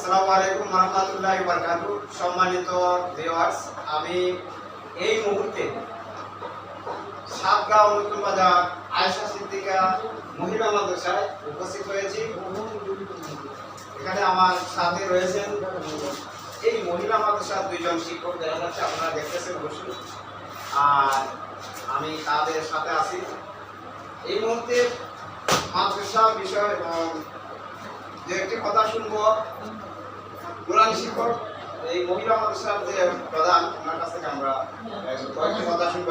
আসসালামু আলাইকুম রহমতুল্লাহ বারকাতু সম্মানিত ভিউয়ার্স আমি এই মুহূর্তে সাতগাঁও নতুন বাজার আয়সা সিদ্দিকা মহিলা মাদ্রাসায় উপস্থিত হয়েছি। এখানে আমার সাথে রয়েছেন এই মহিলা মাদ্রাসার দুইজন শিক্ষক, দেখা যাচ্ছে আপনারা দেখতেছেন অবশ্যই। আর আমি তাদের সাথে আছি। এই মুহূর্তে মাদ্রাসা বিষয় যে একটি কথা শুনব। কোরআন শিক্ষক, এই মহিলা মাদ্রাসার যে প্রধান, ওনার কাছ থেকে আমরা কয়েকটি কথা শুনব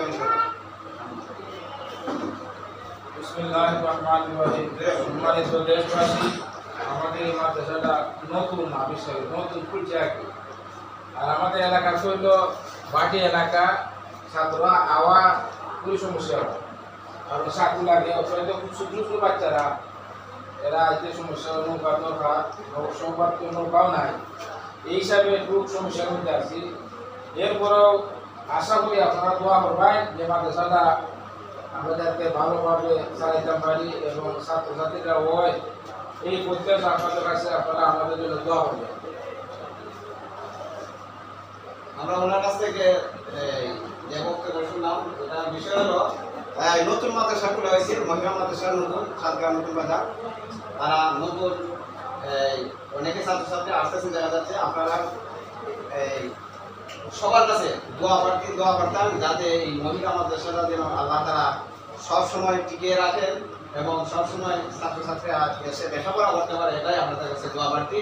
আর আমাদের এলাকা বাটি এলাকা আওয়া সমস্যা। আর লাগে বাচ্চারা। এরা যে সমস্যা নৌকা দরকার সংবাদ তো নৌকাও নাই। এই হিসাবে খুব সমস্যার মধ্যে আছি। এরপরেও আশা করি আপনারা দোয়া করবেন যে মাদ্রাসাটা আমরা যাতে ভালোভাবে চালাইতে পারি এবং ছাত্রছাত্রীরা হয় এই প্রত্যাশা আপনাদের কাছে আপনারা আমাদের জন্য দোয়া করবেন। আমরা ওনার কাছ থেকে যে শুনলাম এটার বিষয় হলো নতুন মাদ্রাসা খোলা হয়েছে, মহিলা মাদ্রাসা নতুন সাতগাঁও নতুন বাজার তারা নতুন অনেকে ছাত্রছাত্রী আসতেছেন দেখা যাচ্ছে আপনারা, এই, সবার কাছে দোয়া প্রার্থী, দোয়া করতাম যাতে এই মহিলা মাদ্রাসাটা যেন আল্লাহ তারা সবসময় টিকিয়ে রাখেন এবং সবসময় ছাত্রছাত্রীরা এসে লেখাপড়া করতে পারে, এটাই আপনাদের কাছে দোয়া প্রার্থী।